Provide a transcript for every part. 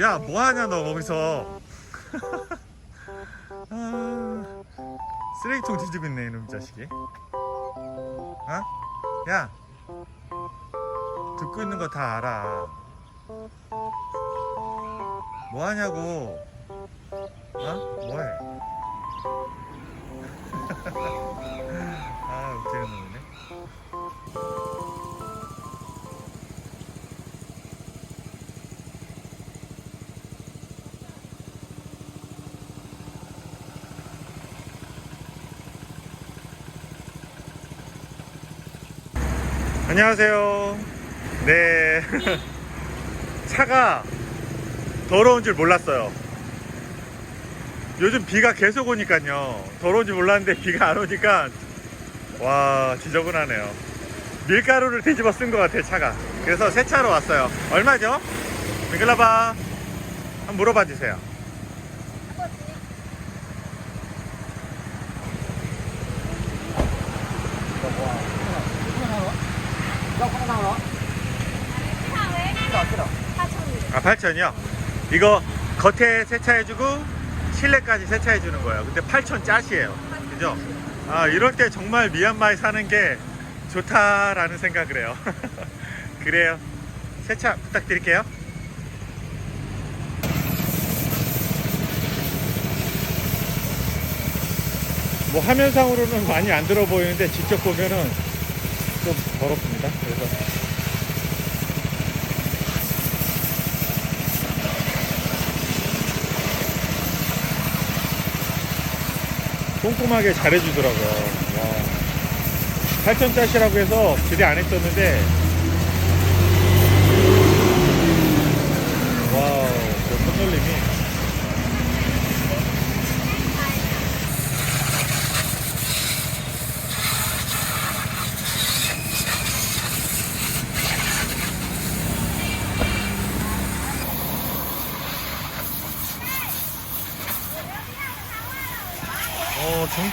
야 뭐하냐 너 거기서? 아, 쓰레기통 뒤지고 있네 이놈 자식이. 어? 야 듣고 있는 거 다 알아. 뭐하냐고? 어? 뭐해 안녕하세요. 네. 차가 더러운 줄 몰랐어요. 요즘 비가 계속 오니까요. 더러운 줄 몰랐는데 비가 안 오니까 와 지저분하네요. 밀가루를 뒤집어 쓴 것 같아요 차가. 그래서 새 차로 왔어요. 얼마죠? 미글라바 한번 물어봐 주세요. 아 8천이요? 이거 겉에 세차해주고 실내까지 세차해주는 거예요. 근데 8천 짜시예요. 그죠? 아 이럴 때 정말 미얀마에 사는 게 좋다라는 생각을 해요. 그래요. 세차 부탁드릴게요. 뭐 화면상으로는 많이 안 들어 보이는데 직접 보면은 좀 더럽습니다. 그래서 꼼꼼하게 잘해주더라고요. 와. 8천짜리라고 해서 기대 안 했었는데, 와우, 그 손놀림이.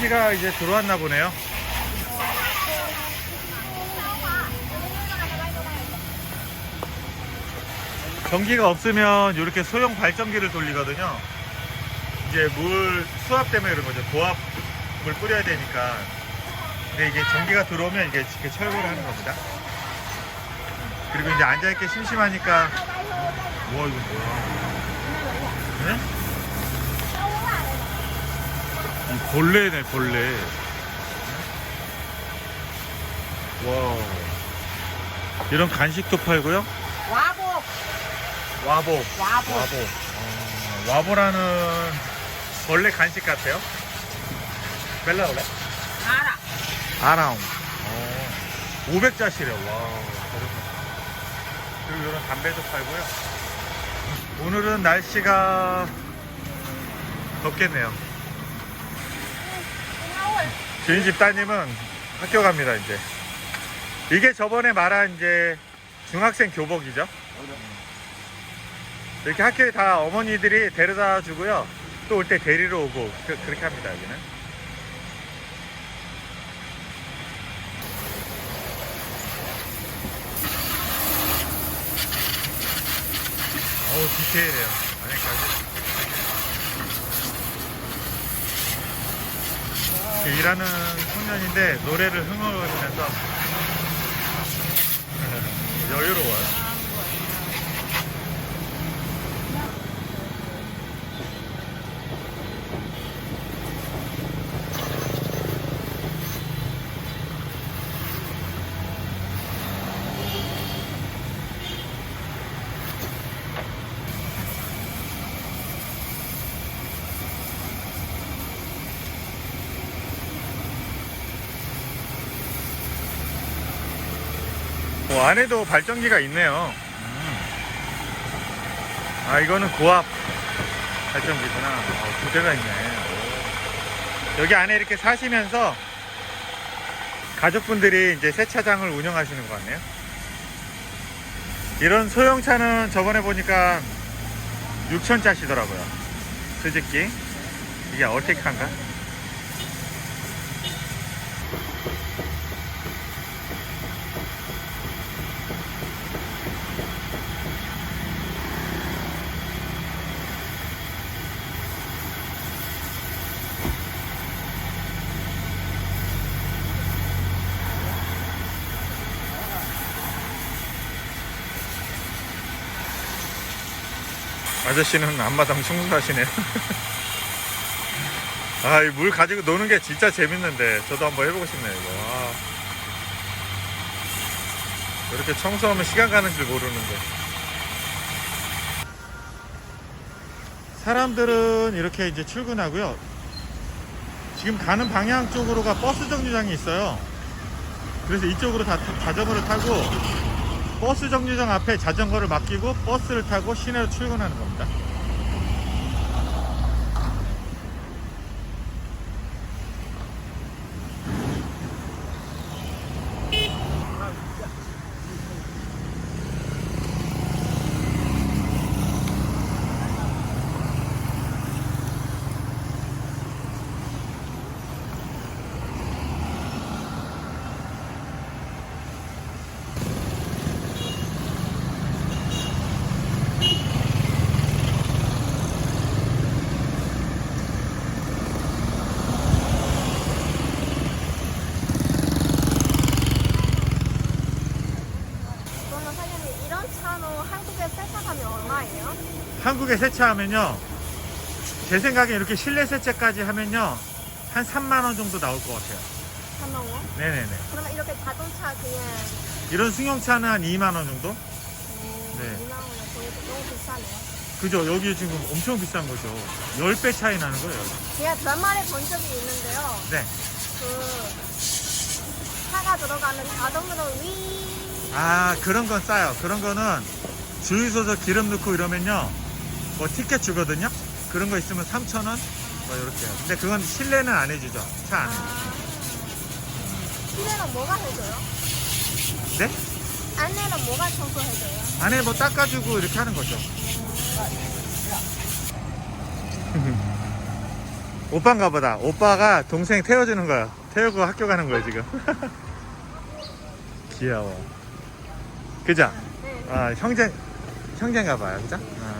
어, 전기가 이제 들어왔나 보네요. 전기가 없으면 이렇게 소형 발전기를 돌리거든요. 이제 물 수압 때문에 그런 거죠. 고압을 뿌려야 되니까. 근데 이게 전기가 들어오면 이게 이렇게 철거를 하는 겁니다. 그리고 이제 앉아있기 심심하니까. 와, 이거 뭐야. 네? 이 벌레네, 벌레. 와. 이런 간식도 팔고요. 와복 와보. 와복 와보. 어, 와보라는 벌레 간식 같아요. 벨라 올래? 알아 아라움. 어, 500짜리래요. 와, 저렴하다. 그리고 이런 담배도 팔고요. 오늘은 날씨가 덥겠네요. 주인 집 따님은 학교 갑니다, 이제. 이게 저번에 말한 이제 중학생 교복이죠. 이렇게 학교에 다 어머니들이 데려다 주고요. 또 올 때 데리러 오고 그, 그렇게 합니다, 여기는. 어우, 디테일해요. 안에까지. 이렇게 일하는 청년인데 노래를 흥얼거리면서 여유로워요. 어, 안에도 발전기가 있네요. 음. 아, 이거는 고압 발전기구나. 어, 두 대가 있네. 오. 여기 안에 이렇게 사시면서 가족분들이 이제 세차장을 운영하시는 것 같네요. 이런 소형차는 저번에 보니까 6천짜시더라고요. 스즈키. 이게 어택한가? 아저씨는 앞마당 청소하시네요. 아, 이 물 가지고 노는 게 진짜 재밌는데, 저도 한번 해보고 싶네요, 이거. 아. 이렇게 청소하면 시간 가는 줄 모르는데. 사람들은 이렇게 이제 출근하고요. 지금 가는 방향 쪽으로가 버스 정류장이 있어요. 그래서 이쪽으로 다 자전거를 타고 버스 정류장 앞에 자전거를 맡기고 버스를 타고 시내로 출근하는 겁니다. 그러면 사장님 이런 차로 한국에 세차하면 얼마예요? 세차하면요. 제 생각에 이렇게 실내 세차까지 하면요. 한 3만원 정도 나올 것 같아요. 3만 원? 네네네. 그러면 이렇게 자동차 그냥 이런 승용차는 한 2만원 정도? 음, 네. 2만 원에 거의 너무 비싸네요. 그죠? 여기 지금 엄청 비싼 거죠. 10배 차이 나는 거예요. 제가 드라마를 본 적이 있는데요. 네. 그 차가 들어가면 자동으로 위 아, 그런 건 싸요. 그런 거는 주유소에서 기름 넣고 이러면요. 뭐 티켓 주거든요. 그런 거 있으면 3,000원? 뭐 이렇게. 근데 그건 실내는 안 해주죠. 차 안에. 아, 실내는 뭐가 해줘요? 네? 안내는 뭐가 청소해줘요? 안에 뭐 닦아주고 이렇게 하는 거죠. 오빠인가 보다. 오빠가 동생 태워주는 거야. 태우고 학교 가는 거야, 지금. 귀여워. 그죠? 네. 아, 형제, 형제인가 봐요. 그죠? 아,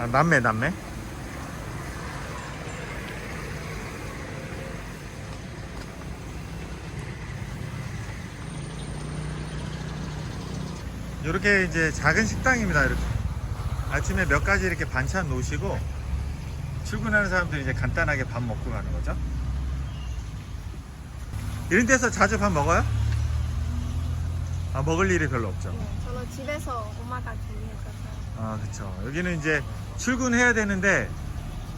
아, 남매, 남매. 이렇게 이제 작은 식당입니다. 이렇게 아침에 몇 가지 이렇게 반찬 놓으시고 출근하는 사람들이 이제 간단하게 밥 먹고 가는 거죠. 이런 데서 자주 밥 먹어요? 아 먹을 일이 별로 없죠. 네, 저는 집에서 엄마가 준비했었어요. 아 그렇죠. 여기는 이제 출근해야 되는데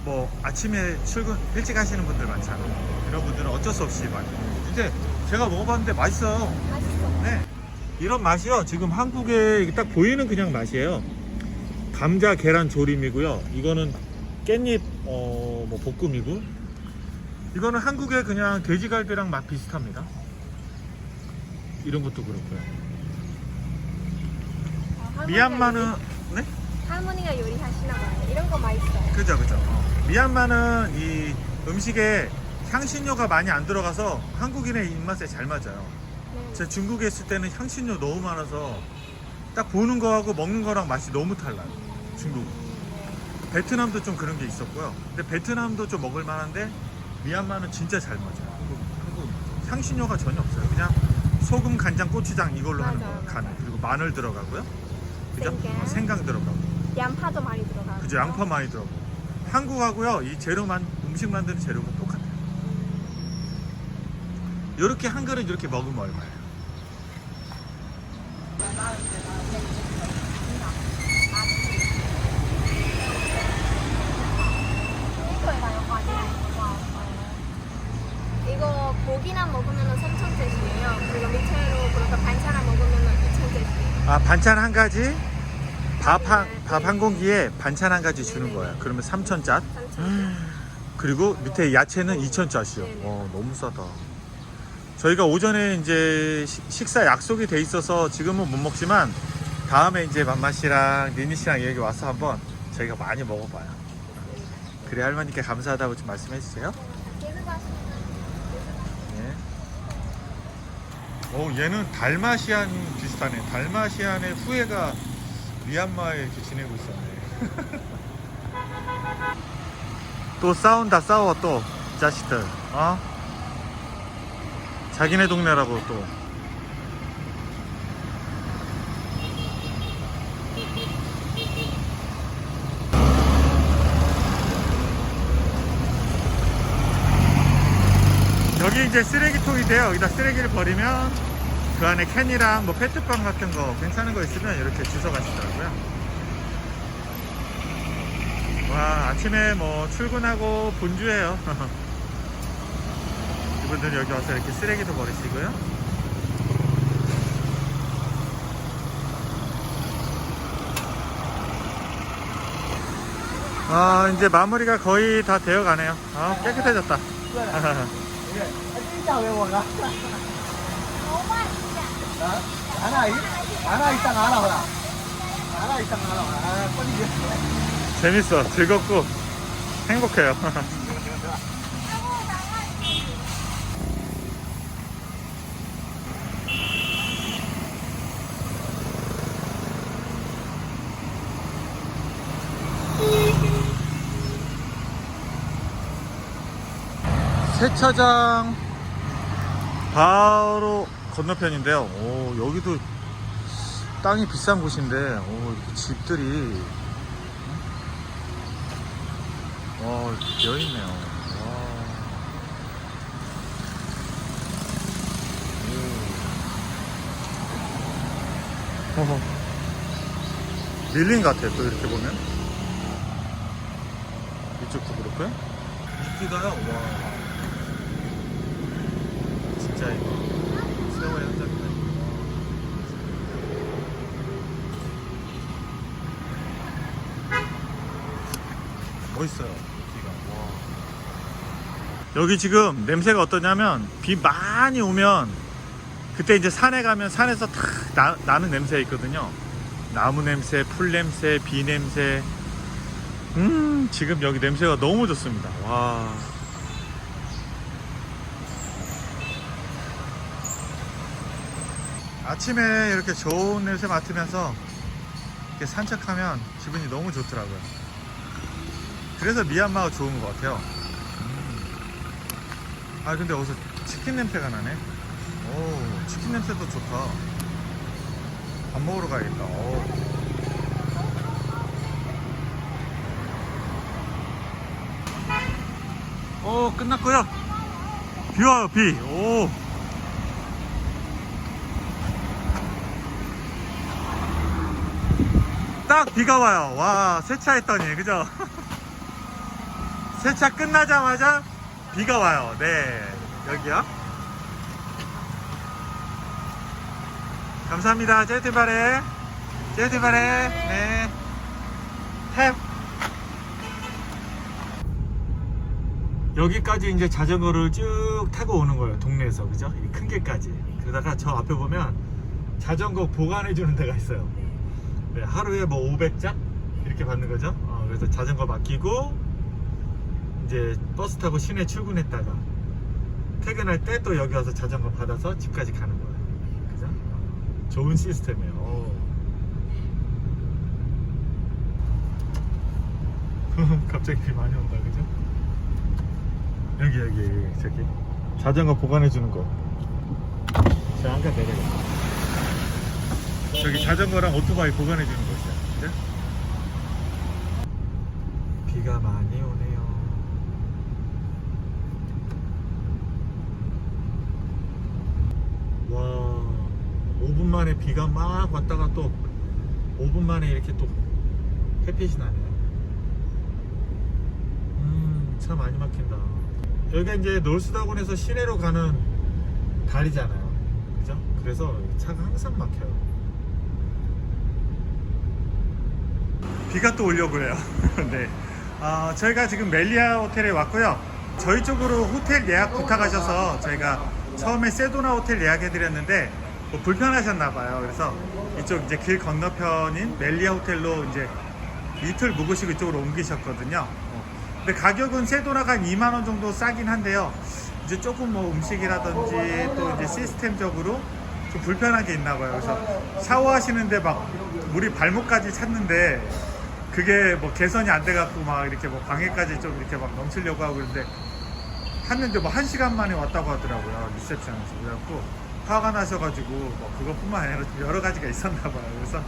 뭐 아침에 출근 일찍 하시는 분들 많잖아요. 이런 분들은 어쩔 수 없이 많이. 근데 제가 먹어봤는데 맛있어요. 맛있어. 네. 이런 맛이요. 지금 한국에 딱 보이는 그냥 맛이에요. 감자 계란 조림이고요. 이거는 깻잎 어, 뭐 볶음이고. 이거는 한국의 그냥 돼지갈비랑 맛 비슷합니다. 이런 것도 그렇고요. 어, 할머니가 미얀마는 네? 할머니가 요리하시나 봐요. 이런 거 맛있어요. 그죠 그죠. 어. 미얀마는 이 음식에 향신료가 많이 안 들어가서 한국인의 입맛에 잘 맞아요. 네. 제가 중국에 있을 때는 향신료 너무 많아서 딱 보는 거하고 먹는 거랑 맛이 너무 달라요. 중국. 베트남도 좀 그런 게 있었고요. 근데 베트남도 좀 먹을 만한데 미얀마는 진짜 잘 맞아요. 한국, 한국 향신료가 전혀 없어요. 그냥 소금, 간장, 고추장 이걸로 하는 맞아요, 거예요. 간 맞아요. 그리고 마늘 들어가고요. 그죠? 생강. 어, 생강 들어가고. 양파도 많이 들어가요. 그죠? 양파 많이 들어가고. 한국하고요. 이 재료만 음식 만드는 재료가 똑같아요. 이렇게 한 그릇 이렇게 먹으면 얼마예요? 이거 고기나 먹으면 3,000원이에요. 그리고 밑으로 그렇게 반찬을 먹으면 2,000원이에요. 아 반찬 한 가지 밥한밥한 공기에 반찬 한 가지 주는 거야. 그러면 3,000짠. 3,000원. 그리고 밑에 야채는 2,000짜리요. 네네. 어, 너무 싸다. 저희가 오전에 이제 시- 식사 약속이 돼 있어서 지금은 못 먹지만 다음에 이제 맘마 씨랑 니니 씨랑 여기 와서 한번 저희가 많이 먹어봐요. 그래 할머니께 감사하다고 좀 말씀해 주세요. 오 얘는 달마시안 비슷하네. 달마시안의 후예가 미얀마에 지내고 있었네. 또 싸운다 싸워 또. 자식들 어? 자기네 동네라고 또. 여기 이제 쓰레기통이 돼요. 여기다 쓰레기를 버리면 그 안에 캔이랑 뭐 페트병 같은 거 괜찮은 거 있으면 이렇게 주워 가시더라고요. 와, 아침에 뭐 출근하고 분주해요. 이분들 여기 와서 이렇게 쓰레기도 버리시고요. 아, 이제 마무리가 거의 다 되어 가네요. 아, 깨끗해졌다. 하나 있다가 하나 오라. 하나 있다가 하나 오라. 아, 빨리 재밌어. 즐겁고 행복해요. 세차장 바로 건너편인데요. 오, 여기도 땅이 비싼 곳인데, 오, 집들이 비어 있네요. 와. 오. 허허. 밀린 것 같아, 또 이렇게 보면. 이쪽도 그렇고요. 이쁘다요, 와. 진짜 이거. 세월의 현장이다. 멋있어요. 여기 지금 냄새가 어떠냐면 비 많이 오면 그때 이제 산에 가면 산에서 탁 나, 나는 냄새 있거든요. 나무 냄새, 풀 냄새, 비 냄새. 음, 지금 여기 냄새가 너무 좋습니다. 와. 아침에 이렇게 좋은 냄새 맡으면서 이렇게 산책하면 기분이 너무 좋더라고요. 그래서 미얀마가 좋은 것 같아요. 음. 아 근데 어디서 치킨 냄새가 나네. 오 치킨 냄새도 좋다. 밥 먹으러 가야겠다. 오. 오 끝났고요. 비 와요 비. 오. 딱 비가 와요. 와 세차했더니 그죠? 세차 끝나자마자 비가 와요. 네, 여기요. 감사합니다. 제이티바레. 제이티바레. 네. 탭. 여기까지 이제 자전거를 쭉 타고 오는 거예요. 동네에서. 그죠? 이 큰 길까지. 그러다가 저 앞에 보면 자전거 보관해 주는 데가 있어요. 네, 하루에 뭐 500장? 이렇게 받는 거죠. 어, 그래서 자전거 맡기고 이제 버스 타고 시내 출근했다가 퇴근할 때 또 여기 와서 자전거 받아서 집까지 가는 거예요. 그죠? 어, 좋은 시스템이에요. 어. 갑자기 비 많이 온다, 그죠? 여기, 여기, 저기. 자전거 보관해주는 거. 저 안가 내려가. 저기 자전거랑 오토바이 보관해주는 곳이야. 그죠? 비가 많이 오네요. 와, 5분 만에 비가 막 왔다가 또 5분 만에 이렇게 또 햇빛이 나네요. 음, 차 많이 막힌다. 여기가 이제 놀수다곤에서 시내로 가는 다리잖아요. 그죠? 그래서 차가 항상 막혀요. 비가 또 오려고 해요. 네. 어, 저희가 지금 멜리아 호텔에 왔고요. 저희 쪽으로 호텔 예약 부탁하셔서 저희가 처음에 세도나 호텔 예약해드렸는데 뭐 불편하셨나봐요. 그래서 이쪽 이제 길 건너편인 멜리아 호텔로 이제 이틀 묵으시고 이쪽으로 옮기셨거든요. 어. 근데 가격은 세도나가 한 2만 원 정도 싸긴 한데요. 이제 조금 뭐 음식이라든지 또 이제 시스템적으로 좀 불편한 게 있나 봐요. 그래서 샤워하시는데 막 물이 발목까지 찼는데 그게 뭐 개선이 안 돼갖고 막 이렇게 뭐 방해까지 좀 이렇게 막 넘치려고 하고 그런데 했는데 뭐 한 시간 만에 왔다고 하더라고요 리셉션에서 그래갖고 화가 나셔가지고 뭐 그것뿐만 아니라 좀 여러 가지가 있었나 봐요 그래서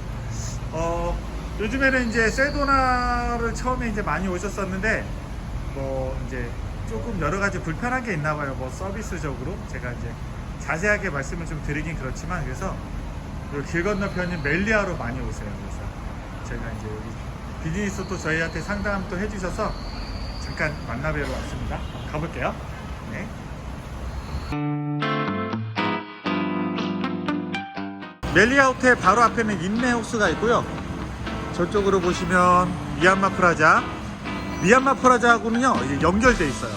어 요즘에는 이제 세도나를 처음에 이제 많이 오셨었는데 뭐 이제 조금 여러 가지 불편한 게 있나 봐요. 뭐 서비스적으로 제가 이제 자세하게 말씀을 좀 드리긴 그렇지만 그래서 그길 건너편인 멜리아로 많이 오세요. 그래서 제가 이제 여기 비즈니스 또 저희한테 상담 또 해주셔서 잠깐 만나뵈러 왔습니다. 가볼게요. 네. 멜리아 호텔 바로 앞에는 인내 호수가 있고요. 저쪽으로 보시면 미얀마 프라자. 미얀마 프라자하고는요 연결돼 있어요.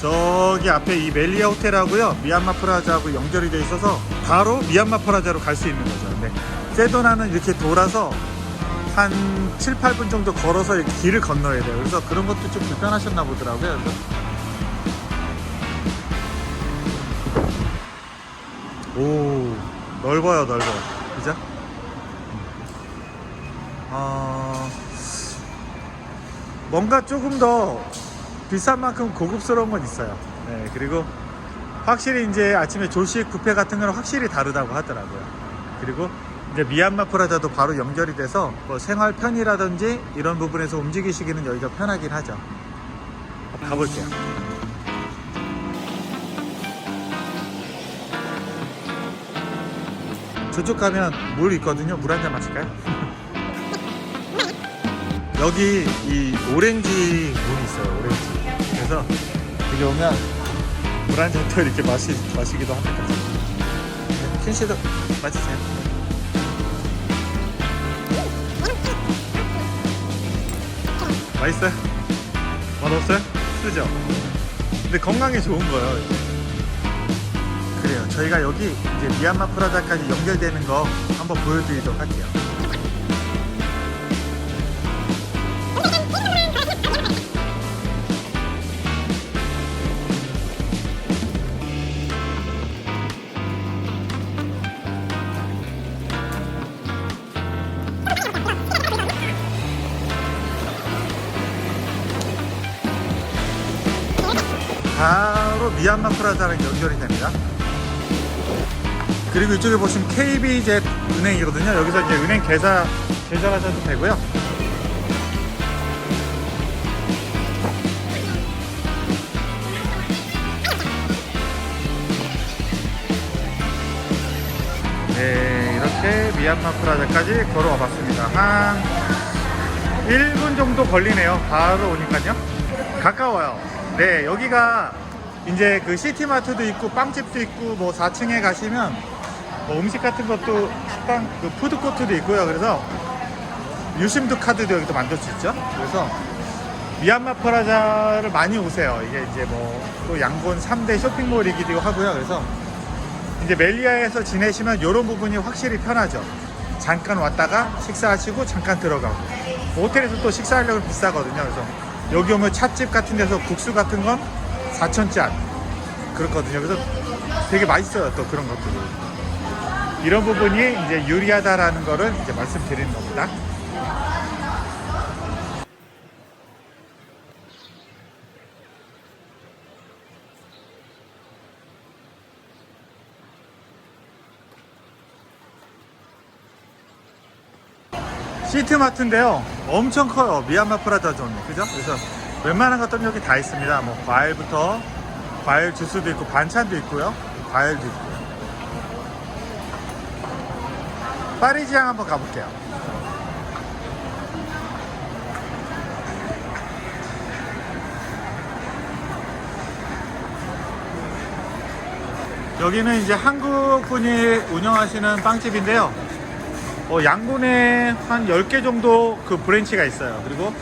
저기 앞에 이 멜리아 호텔하고요 미얀마 프라자하고 연결이 돼 있어서 바로 미얀마 프라자로 갈 수 있는 거죠. 근데 세도나는 이렇게 돌아서 한 7, 8분 정도 걸어서 길을 건너야 돼요. 그래서 그런 것도 좀 불편하셨나 보더라고요. 오 넓어요 넓어 그죠? 어, 뭔가 조금 더 비싼 만큼 고급스러운 건 있어요. 네 그리고 확실히 이제 아침에 조식 뷔페 같은 거는 확실히 다르다고 하더라고요. 그리고 이제 미얀마 프라자도 바로 연결이 돼서 뭐 생활 편이라든지 이런 부분에서 움직이시기는 여기가 편하긴 하죠. 가볼게요 저쪽 가면 물 있거든요. 물 한 잔 마실까요? 여기 이 오렌지 문이 있어요. 오렌지. 그래서 여기 오면 물 한 잔 더 이렇게 마시, 마시기도 합니다. 네, 킨 씨도 마시세요. 맛있어요? 맛없어요? 쓰죠? 근데 건강에 좋은 거예요. 저희가 여기 이제 미얀마 프라자까지 연결되는 거 한번 보여드리도록 할게요. 바로 미얀마 프라자랑 연결이 됩니다. 그리고 이쪽에 보시면 KBZ 은행이거든요. 여기서 이제 은행 계좌 계좌하셔도 되고요. 네, 이렇게 미얀마 프라자까지 걸어와 봤습니다. 한 1분 정도 걸리네요. 바로 오니까요. 가까워요. 네, 여기가 이제 그 시티마트도 있고 빵집도 있고 뭐 4층에 가시면 뭐 음식 같은 것도 식당 그 푸드 코트도 있고요. 그래서 유심드 카드도 여기도 만들 수 있죠. 그래서 미얀마 프라자를 많이 오세요. 이게 이제 뭐 또 양곤 3대 쇼핑몰이기도 하고요. 그래서 이제 멜리아에서 지내시면 이런 부분이 확실히 편하죠. 잠깐 왔다가 식사하시고 잠깐 들어가고 호텔에서 또 식사하려면 비싸거든요. 그래서 여기 오면 찻집 같은 데서 국수 같은 건 4천짜리 그렇거든요. 그래서 되게 맛있어요. 또 그런 것들이. 이런 부분이 이제 유리하다라는 거를 이제 말씀드리는 겁니다. 시트마트인데요. 엄청 커요. 미얀마 프라자 존이. 그죠? 그래서 웬만한 것들은 여기 다 있습니다. 뭐 과일부터 과일 주스도 있고 반찬도 있고요. 과일도 있고요. 파리지앙 한번 가볼게요. 여기는 이제 한국 분이 운영하시는 빵집인데요. 어, 양곤에 한 10개 정도 그 브랜치가 있어요. 그리고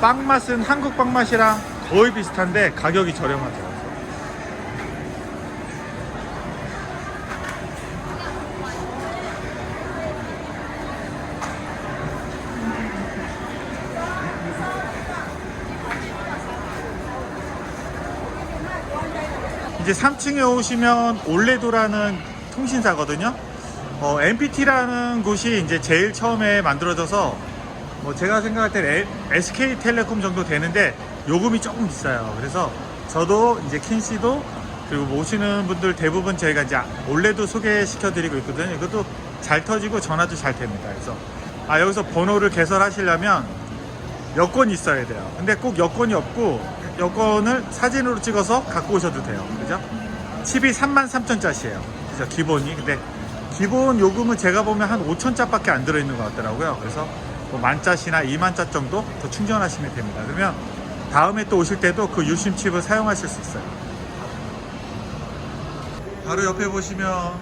빵 맛은 한국 빵 맛이랑 거의 비슷한데 가격이 저렴하죠. 이제 3층에 오시면 올레도라는 통신사거든요. 어, NPT라는 곳이 이제 제일 처음에 만들어져서 뭐 제가 생각할 때 SK텔레콤 정도 되는데 요금이 조금 비싸요. 그래서 저도 이제 킨 씨도 그리고 모시는 분들 대부분 저희가 이제 올레도 소개시켜 드리고 있거든요. 이것도 잘 터지고 전화도 잘 됩니다. 그래서 아 여기서 번호를 개설하시려면 여권이 있어야 돼요. 근데 꼭 여권이 없고 여권을 사진으로 찍어서 갖고 오셔도 돼요. 그죠? 칩이 33,000짜리예요. 그죠? 기본이. 근데 기본 요금은 제가 보면 한 5,000짜 밖에 안 들어있는 것 같더라고요. 그래서 뭐 만짜시나 2만짜 정도 더 충전하시면 됩니다. 그러면 다음에 또 오실 때도 그 유심 칩을 사용하실 수 있어요. 바로 옆에 보시면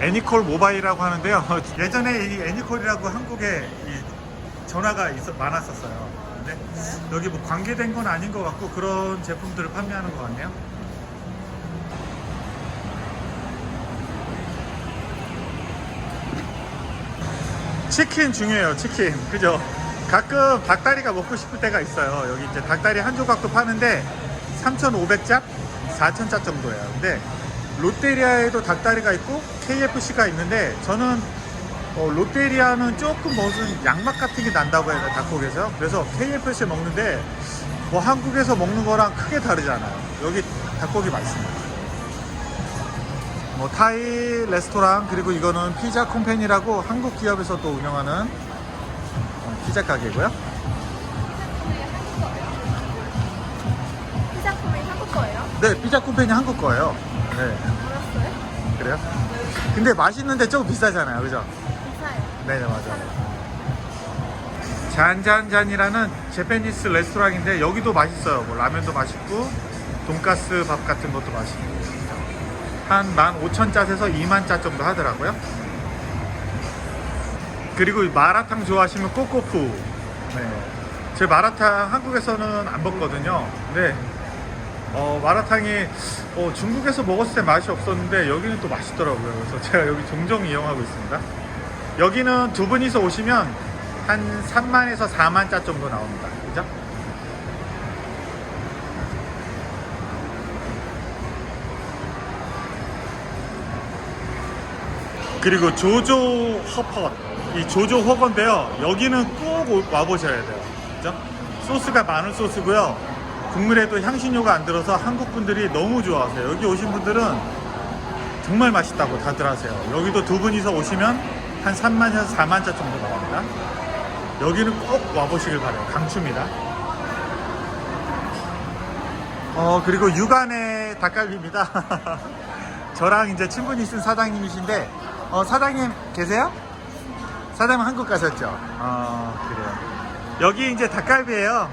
애니콜 모바일이라고 하는데요. 예전에 이 애니콜이라고 한국에 이 전화가 있어, 많았었어요. 근데 여기 뭐 관계된 건 아닌 것 같고 그런 제품들을 판매하는 것 같네요. 치킨 중요해요, 치킨. 그죠? 가끔 닭다리가 먹고 싶을 때가 있어요. 여기 이제 닭다리 한 조각도 파는데 3,500짭, 4,000짭 정도예요. 근데 롯데리아에도 닭다리가 있고 KFC가 있는데 저는 어, 롯데리아는 조금 무슨 양맛 같은 게 난다고 해요, 닭고기에서. 그래서 KFC 먹는데 뭐 한국에서 먹는 거랑 크게 다르잖아요. 여기 닭고기 맛있습니다. 뭐 타이 레스토랑 그리고 이거는 피자 콤팬이라고 한국 기업에서 또 운영하는 어, 피자 가게고요. 피자품이 한국 거예요? 네, 피자 콤팬이 한국 거예요. 네, 알았어요? 그래요? 근데 맛있는데 조금 비싸잖아요, 그죠? 비싸요. 네, 네, 맞아요. 잔잔잔이라는 제페니스 레스토랑인데 여기도 맛있어요. 뭐 라면도 맛있고 돈가스 밥 같은 것도 맛있고 한 15,000 짜에서 2만 짜 정도 하더라고요. 그리고 마라탕 좋아하시면 꼬꼬푸. 네. 제 마라탕 한국에서는 안 먹거든요. 근데 어, 마라탕이 어, 중국에서 먹었을 때 맛이 없었는데 여기는 또 맛있더라고요. 그래서 제가 여기 종종 이용하고 있습니다. 여기는 두 분이서 오시면 한 3만에서 4만 짜 정도 나옵니다. 그죠? 그리고 조조 허퍼 이 조조 허거인데요 여기는 꼭 오- 와보셔야 돼요 그죠? 소스가 마늘 소스고요 국물에도 향신료가 안 들어서 한국 분들이 너무 좋아하세요 여기 오신 분들은 정말 맛있다고 다들 하세요 여기도 두 분이서 오시면 한 3만에서 4만 짜 정도 나옵니다 여기는 꼭 와보시길 바래요 강추입니다 어 그리고 육안의 닭갈비입니다 저랑 이제 친분이 있은 사장님이신데 어, 사장님 계세요? 사장님 한국 가셨죠? 어, 그래요. 여기 이제 닭갈비예요.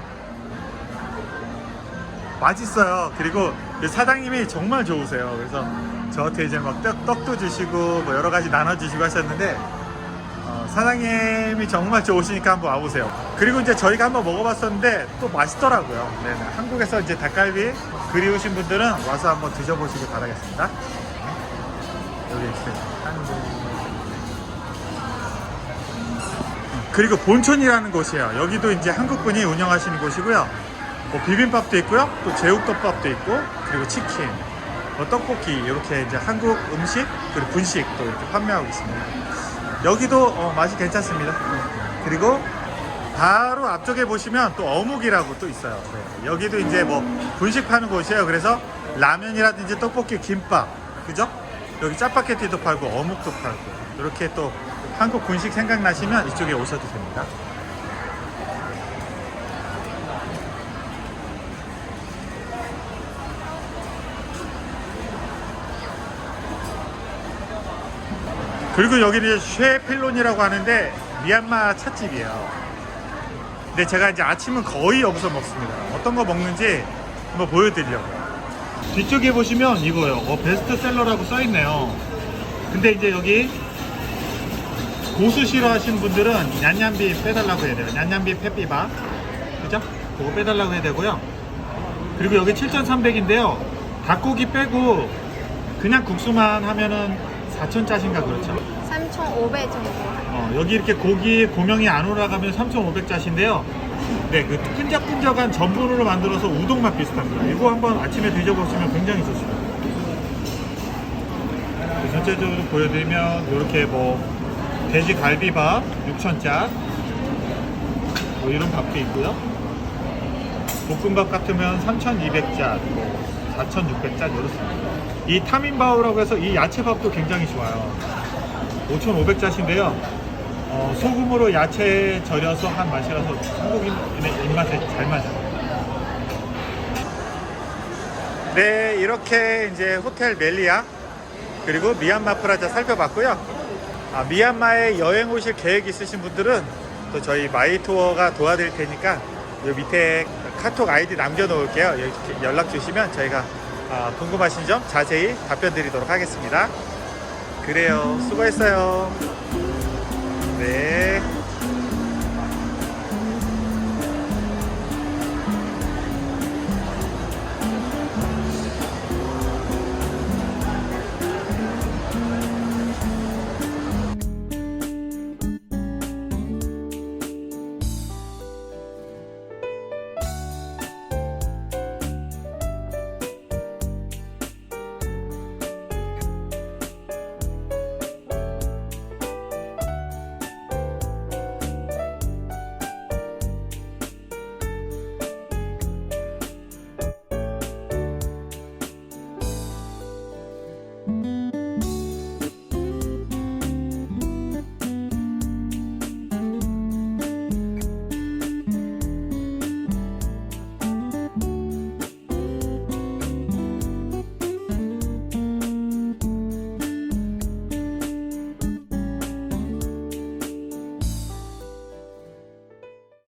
맛있어요. 그리고 이 사장님이 정말 좋으세요. 그래서 저한테 이제 막 떡, 떡도 주시고 뭐 여러 가지 나눠주시고 하셨는데 어, 사장님이 정말 좋으시니까 한번 와보세요. 그리고 이제 저희가 한번 먹어봤었는데 또 맛있더라고요. 네네. 한국에서 이제 닭갈비 그리우신 분들은 와서 한번 드셔보시길 바라겠습니다. 여기 있어요. 한국. 그리고 본촌이라는 곳이에요. 여기도 이제 한국 분이 운영하시는 곳이고요. 뭐 비빔밥도 있고요. 또 제육덮밥도 있고 그리고 치킨, 뭐 떡볶이 이렇게 이제 한국 음식 그리고 분식도 이렇게 판매하고 있습니다. 여기도 어, 맛이 괜찮습니다. 그리고 바로 앞쪽에 보시면 또 어묵이라고 또 있어요. 네. 여기도 이제 뭐 분식 파는 곳이에요. 그래서 라면이라든지 떡볶이, 김밥, 그죠? 여기 짜파게티도 팔고 어묵도 팔고 이렇게 또 한국 분식 생각나시면 이쪽에 오셔도 됩니다. 그리고 여기는 쉐필론이라고 하는데 미얀마 찻집이에요. 근데 제가 이제 아침은 거의 여기서 먹습니다. 어떤 거 먹는지 한번 보여드리려고요. 뒤쪽에 보시면 이거요. 어, 베스트셀러라고 써있네요. 근데 이제 여기 고수 싫어하시는 분들은 냔냔비 빼달라고 해야 돼요. 냔냔비 페피바. 그죠? 그거 빼달라고 해야 되고요. 그리고 여기 7,300인데요. 닭고기 빼고 그냥 국수만 하면은 4,000짜신가 그렇죠? 3,500 정도. 어, 여기 이렇게 고기 고명이 안 올라가면 3,500짜신데요. 네, 그 끈적끈적한 전분으로 만들어서 우동 맛 비슷합니다. 이거 한번 아침에 드셔보시면 굉장히 좋습니다. 그 전체적으로 보여드리면 이렇게 뭐 돼지 갈비밥 6,000짜 뭐 이런 밥도 있고요. 볶음밥 같으면 3,200짜, 뭐 4,600짜 이렇습니다. 이 타민바오라고 해서 이 야채밥도 굉장히 좋아요. 5,500짜신데요. 어, 소금으로 야채 절여서 한 맛이라서 한국인의 입맛에 잘 맞아요. 네, 이렇게 이제 호텔 멜리아 그리고 미얀마 프라자 살펴봤고요. 아, 미얀마에 여행 오실 계획 있으신 분들은 또 저희 마이 투어가 도와드릴 테니까 이 밑에 카톡 아이디 남겨놓을게요. 연락 주시면 저희가 아, 궁금하신 점 자세히 답변 드리도록 하겠습니다. 그래요. 수고했어요. 네.